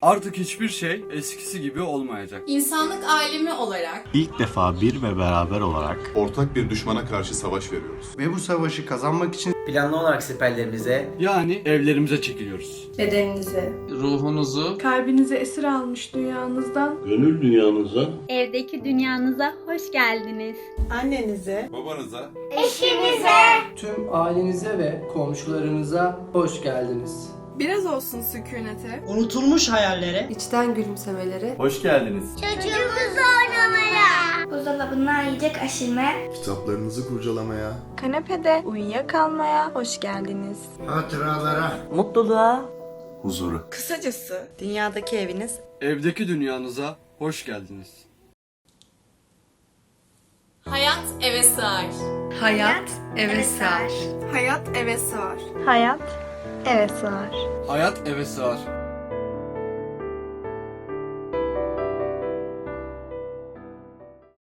Artık hiçbir şey eskisi gibi olmayacak. İnsanlık alemi olarak İlk defa bir ve beraber olarak Ortak bir düşmana karşı savaş veriyoruz. Ve bu savaşı kazanmak için Planlı olarak siperlerimize Yani evlerimize çekiliyoruz. bedeninize, ruhunuzu Kalbinizi esir almış dünyanızdan Gönül dünyanıza Evdeki dünyanıza hoş geldiniz. annenize, Babanıza Tüm ailenize ve komşularınıza hoş geldiniz. Biraz olsun sükunete, unutulmuş hayallere içten gülümsemelere, Hoş geldiniz. Buzdolabından yiyecek aşırmaya, kitaplarınızı kurcalamaya, kanepede uyuyakalmaya hoş geldiniz. hatıralara mutluluğa, huzuru. kısacası dünyadaki eviniz Evdeki dünyanıza hoş geldiniz. hayat eve sığar. hayat eve sığar. Hayat eve sığar. Hayat eve sığar.